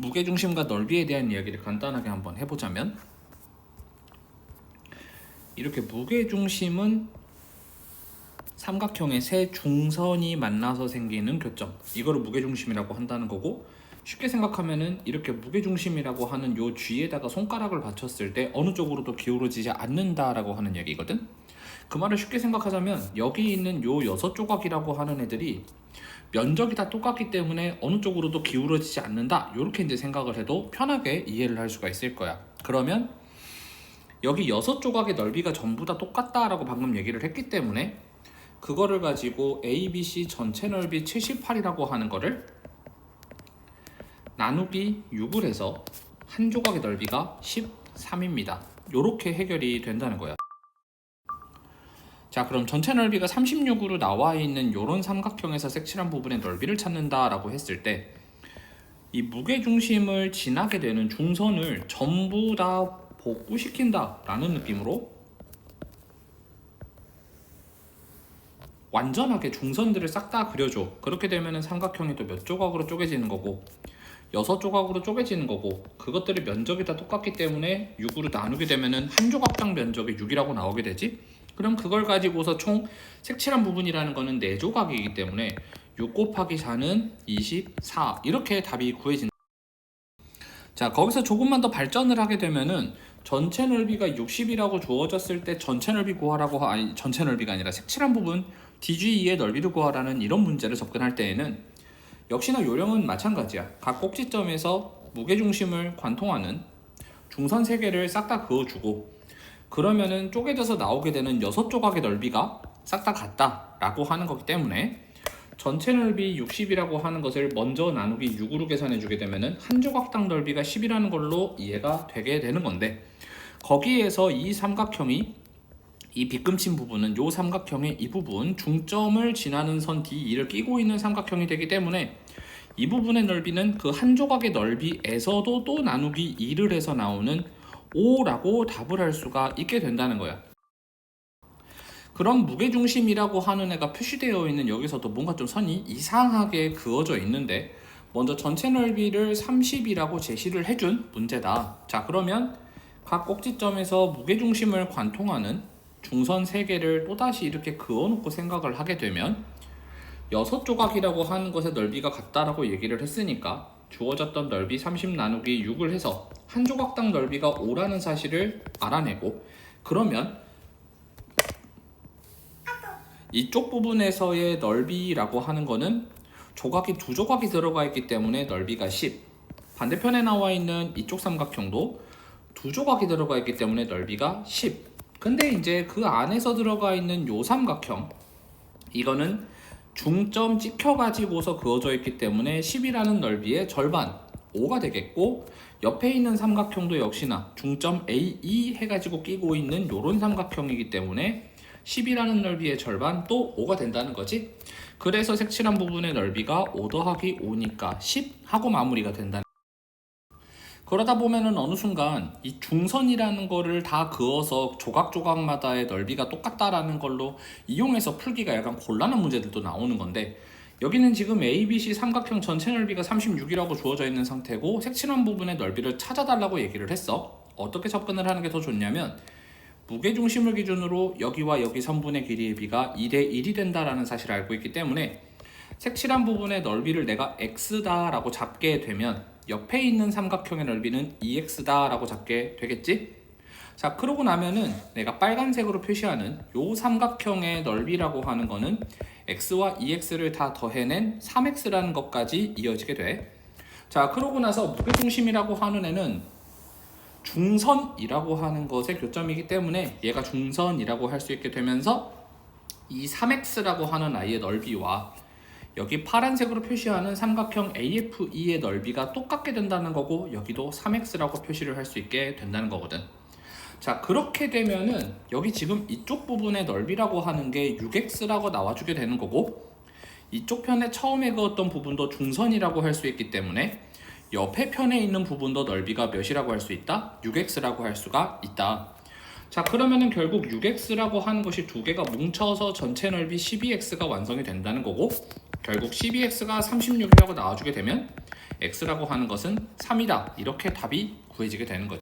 무게 중심과 넓이에 대한 이야기를 간단하게 한번 해보자면 이렇게 무게 중심은 삼각형의 세 중선이 만나서 생기는 교점. 이거를 무게 중심이라고 한다는 거고 쉽게 생각하면은 이렇게 무게 중심이라고 하는 요 쥐에다가 손가락을 받쳤을 때 어느 쪽으로도 기울어지지 않는다라고 하는 얘기거든 그 말을 쉽게 생각하자면 여기 있는 요 여섯 조각이라고 하는 애들이 면적이 다 똑같기 때문에 어느 쪽으로도 기울어지지 않는다 이렇게 이제 생각을 해도 편하게 이해를 할 수가 있을 거야 그러면 여기 여섯 조각의 넓이가 전부 다 똑같다라고 방금 얘기를 했기 때문에 그거를 가지고 A, B, C 전체 넓이 78이라고 하는 거를 나누기 6을 해서 한 조각의 넓이가 13입니다. 이렇게 해결이 된다는 거야. 자, 그럼 전체 넓이가 36으로 나와 있는 이런 삼각형에서 색칠한 부분의 넓이를 찾는다라고 했을 때 이 무게 중심을 지나게 되는 중선을 전부 다 복구시킨다 라는 느낌으로 완전하게 중선들을 싹 다 그려줘. 그렇게 되면은 삼각형이 또 몇 조각으로 쪼개지는 거고 여섯 조각으로 쪼개지는 거고 그것들의 면적이 다 똑같기 때문에 6으로 나누게 되면은 한 조각당 면적이 6이라고 나오게 되지. 그럼 그걸 가지고서 총 색칠한 부분이라는 거는 4조각이기 때문에 6 곱하기 4는 24 이렇게 답이 구해진다. 자 거기서 조금만 더 발전을 하게 되면은 전체 넓이가 60이라고 주어졌을 때 전체 넓이 구하라고 하- 아니 전체 넓이가 아니라 색칠한 부분 DG2의 넓이를 구하라는 이런 문제를 접근할 때에는 역시나 요령은 마찬가지야. 각 꼭지점에서 무게 중심을 관통하는 중선 세 개를 싹 다 그어주고 그러면은 쪼개져서 나오게 되는 여섯 조각의 넓이가 싹 다 같다라고 하는 거기 때문에 전체 넓이 60이라고 하는 것을 먼저 나누기 6으로 계산해 주게 되면은 한 조각당 넓이가 10이라는 걸로 이해가 되게 되는 건데 거기에서 이 삼각형이 이 빗금친 부분은 요 삼각형의 이 부분 중점을 지나는 선 D2를 끼고 있는 삼각형이 되기 때문에 이 부분의 넓이는 그 한 조각의 넓이에서도 또 나누기 2를 해서 나오는 5라고 답을 할 수가 있게 된다는 거야. 그럼 무게중심이라고 하는 애가 표시되어 있는 여기서도 뭔가 좀 선이 이상하게 그어져 있는데 먼저 전체 넓이를 30이라고 제시를 해준 문제다. 자 그러면 각 꼭지점에서 무게중심을 관통하는 중선 3개를 또다시 이렇게 그어놓고 생각을 하게 되면 여섯 조각이라고 하는 것의 넓이가 같다라고 얘기를 했으니까 주어졌던 넓이 30 나누기 6을 해서 한 조각당 넓이가 5라는 사실을 알아내고 그러면 이쪽 부분에서의 넓이라고 하는 거는 조각이 두 조각이 들어가 있기 때문에 넓이가 10 반대편에 나와 있는 이쪽 삼각형도 두 조각이 들어가 있기 때문에 넓이가 10 근데 이제 그 안에서 들어가 있는 요 삼각형 이거는 중점 찍혀 가지고서 그어져 있기 때문에 10이라는 넓이의 절반 5가 되겠고 옆에 있는 삼각형도 역시나 중점 AE 해가지고 끼고 있는 요런 삼각형이기 때문에 10이라는 넓이의 절반 또 5가 된다는 거지. 그래서 색칠한 부분의 넓이가 5 더하기 5니까 10 하고 마무리가 된다 그러다 보면은 어느 순간 이 중선이라는 거를 다 그어서 조각조각마다의 넓이가 똑같다라는 걸로 이용해서 풀기가 약간 곤란한 문제들도 나오는 건데 여기는 지금 ABC 삼각형 전체 넓이가 36이라고 주어져 있는 상태고 색칠한 부분의 넓이를 찾아달라고 얘기를 했어. 어떻게 접근을 하는 게 더 좋냐면 무게 중심을 기준으로 여기와 여기 선분의 길이의 비가 2대 1이 된다라는 사실을 알고 있기 때문에 색칠한 부분의 넓이를 내가 x다라고 잡게 되면 옆에 있는 삼각형의 넓이는 2x다라고 잡게 되겠지? 자, 그러고 나면은 내가 빨간색으로 표시하는 요 삼각형의 넓이라고 하는 거는 x와 2x를 다 더해낸 3x라는 것까지 이어지게 돼. 자, 그러고 나서 무게중심이라고 하는 애는 중선이라고 하는 것의 교점이기 때문에 얘가 중선이라고 할 수 있게 되면서 이 3x라고 하는 아이의 넓이와 여기 파란색으로 표시하는 삼각형 AFE의 넓이가 똑같게 된다는 거고 여기도 3x라고 표시를 할 수 있게 된다는 거거든. 자 그렇게 되면은 여기 지금 이쪽 부분의 넓이라고 하는 게 6x라고 나와주게 되는 거고 이쪽 편에 처음에 그었던 부분도 중선이라고 할 수 있기 때문에 옆에 편에 있는 부분도 넓이가 몇이라고 할 수 있다? 6x라고 할 수가 있다. 자 그러면은 결국 6x라고 하는 것이 두 개가 뭉쳐서 전체 넓이 12x가 완성이 된다는 거고 결국 12x가 36이라고 나와주게 되면 x라고 하는 것은 3이다 이렇게 답이 구해지게 되는 거죠.